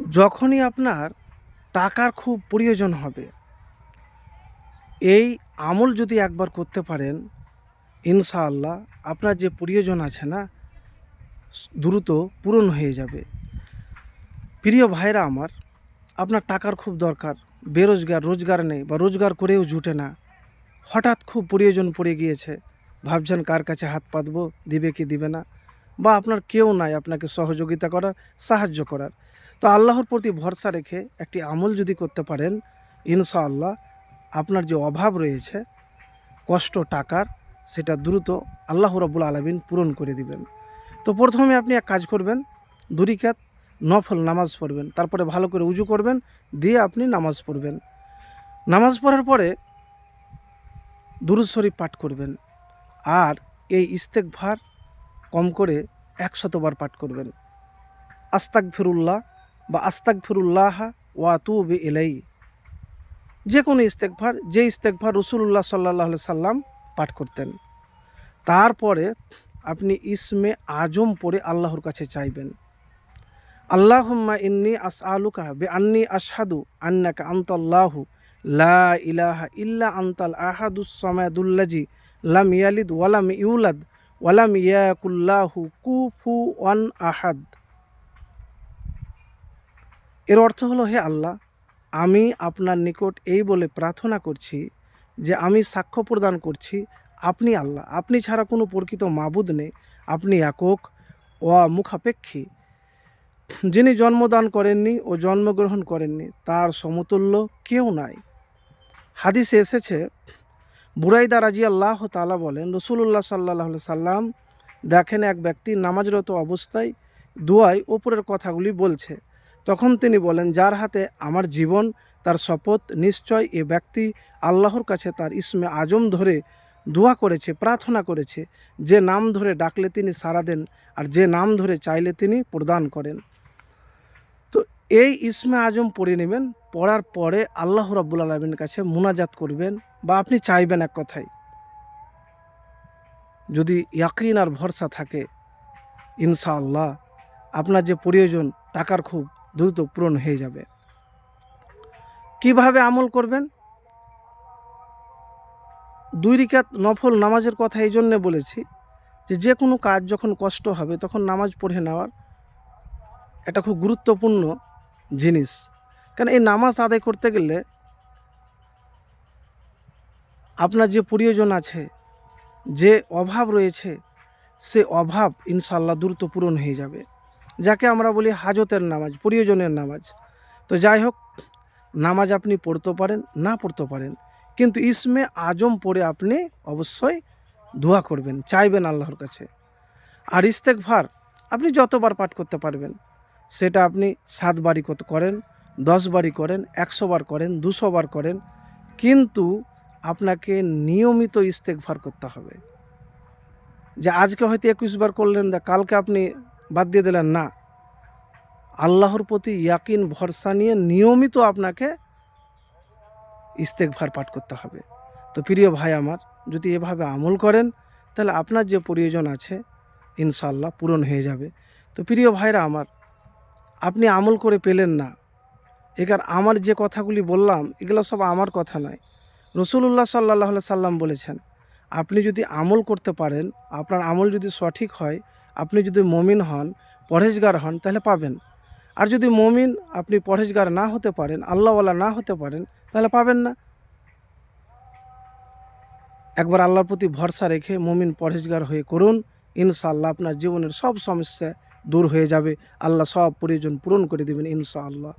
যখনই আপনার টাকার খুব প্রয়োজন হবে, এই আমল যদি একবার করতে পারেন, ইনশাআল্লাহ আপনার যে প্রয়োজন আছে না, দ্রুত পূরণ হয়ে যাবে। প্রিয় ভাইরা আমার, আপনার টাকার খুব দরকার, বেরোজগার, রোজগার নেই বা রোজগার করেও জুটে না। হঠাৎ খুব প্রয়োজন পড়ে গিয়েছে, ভাবছেন কার কাছে হাত পাতবো, দিবে কি দিবে না? বা আপনার কেউ নাই আপনাকে সহযোগিতা করার, সাহায্য করার। তো আল্লাহর প্রতি ভরসা রেখে একটি আমল যদি করতে পারেন, ইনশাআল্লাহ আপনার যে অভাব রয়েছে, কষ্ট, টাকার, সেটা দ্রুত আল্লাহ রব্বুল আলমিন পূরণ করে দিবেন। তো প্রথমে আপনি এক কাজ করবেন, দুরিকাত, নফল নামাজ পড়বেন, তারপরে ভালো করে উজু করবেন, দিয়ে আপনি নামাজ পড়বেন। নামাজ পড়ার পরে দুরুদ শরীফ পাঠ করবেন আর এই ইস্তেকভার কম করে একশতবার পাঠ করবেন। আস্তাক ফিরুল্লাহ বা আস্তাক ফিরুল্লাহ ওয়া তু বে এলাই যে কোনো ইস্তেকভার যে ইস্তেকভার রসুল্লাহ সাল্লাহ সাল্লাম পাঠ করতেন। তারপরে আপনি ইসমে আজম পড়ে আল্লাহর কাছে চাইবেন। আল্লাহুম্মা ইন্নি আস আলুকা বে আন্নি আসাদু আন্নাকা আন্তল্লাহু লা ইলাহা ইল্লা আন্তাল আহাদুস সামাদুল্লাজি লাম ইয়ালিদ ওয়ালাম ইউলাদ ওয়ালাম ইয়াকুল্লাহু কুফু ওয়ান আহাদ। এর অর্থ হলো, হে আল্লাহ, আমি আপনার নিকট এই বলে প্রার্থনা করছি যে আমি সাক্ষ্য প্রদান করছি আপনি আল্লাহ। আপনি ছাড়া কোনো প্রকৃত মাবুদ নেই। আপনি একক ও মুখাপেক্ষী। যিনি জন্মদান করেননি ও জন্মগ্রহণ করেননি, তার সমতুল্য কেউ নাই। হাদিসে এসেছে, বুরাইদা রাজি আল্লাহ তালা বলেন রসুল্লাহ সাল্লাহ সাল্লাম দেখেন এক ব্যক্তি নামাজরত অবস্থায় দুয়ায় ওপরের কথাগুলি বলছে। তখন তিনি বলেন, যার হাতে আমার জীবন, তার শপথ, নিশ্চয় এ ব্যক্তি আল্লাহর কাছে তার ইসমে আজম ধরে দোয়া করেছে, প্রার্থনা করেছে, যে নাম ধরে ডাকলে তিনি সাড়া দেন আর যে নাম ধরে চাইলে তিনি প্রদান করেন। তো এই ইসমে আজম পড়ে নেবেন, পড়ার পরে আল্লাহ রাব্বুল আলমীর কাছে মুনাজাত করবেন বা আপনি চাইবেন এক কথায়, যদি ইয়াকিন আর ভরসা থাকে, ইনশাআল্লাহ আপনার যে প্রয়োজন, টাকার খুব দ্রুত পূরণ হয়ে যাবে। কীভাবে আমল করবেন? দুই রিকাত নফল নামাজের কথা এই জন্যে বলেছি যে যে কোনো কাজ যখন কষ্ট হবে তখন নামাজ পড়ে নেওয়ার এটা খুব গুরুত্বপূর্ণ জিনিস। কারণ এই নামাজ আদায় করতে গেলে আপনার যে প্রয়োজন আছে, যে অভাব রয়েছে, সে অভাব ইনশাল্লাহ দ্রুত পূরণ হয়ে যাবে। যাকে আমরা বলি হাজতের নামাজ, প্রয়োজনের নামাজ। তো যাই হোক, নামাজ আপনি পড়তে পারেন, না পড়তে পারেন, কিন্তু ইসমে আজম পড়ে আপনি অবশ্যই দোয়া করবেন, চাইবেন আল্লাহর কাছে। আর ইস্তেকভার আপনি যতবার পাঠ করতে পারবেন, সেটা আপনি সাতবারই করেন, দশ বারই করেন, একশো বার করেন, দুশো বার করেন, কিন্তু আপনাকে নিয়মিত ইস্তেকভার করতে হবে। যে আজকে হয়তো একুশ বার করলেন, দা কালকে আপনি বাদ দিয়ে দিলেন, না, আল্লাহর প্রতি ইয়াকিন, ভরসা নিয়ে নিয়মিত আপনাকে ইস্তেকভার পাঠ করতে হবে। তো প্রিয় ভাই আমার, যদি এভাবে আমল করেন, তাহলে আপনার যে প্রয়োজন আছে ইনশাল্লাহ পূরণ হয়ে যাবে। তো প্রিয় ভাইরা আমার, আপনি আমল করে পেলেন না এখার আমার যে কথাগুলি বললাম, এগুলো সব আমার কথা নয়। রসুল্লাহ সাল্লাহ সাল্লাম বলেছেন, আপনি যদি আমল করতে পারেন, আপনার আমল যদি সঠিক হয় আপনি যদি মমিন হন, পরহেজগার হন, তাহলে পাবেন। আর যদি মমিন আপনি পরহেজগার না হতে পারেন, আল্লাহওয়ালা না হতে পারেন, তাহলে পাবেন না। একবার আল্লাহর প্রতি ভরসা রেখে মমিন পরহেজগার হয়ে করুন, ইনশাআল্লাহ আপনার জীবনের সব সমস্যা দূর হয়ে যাবে। আল্লাহ সব প্রয়োজন পূরণ করে দেবেন, ইনশাআল্লাহ।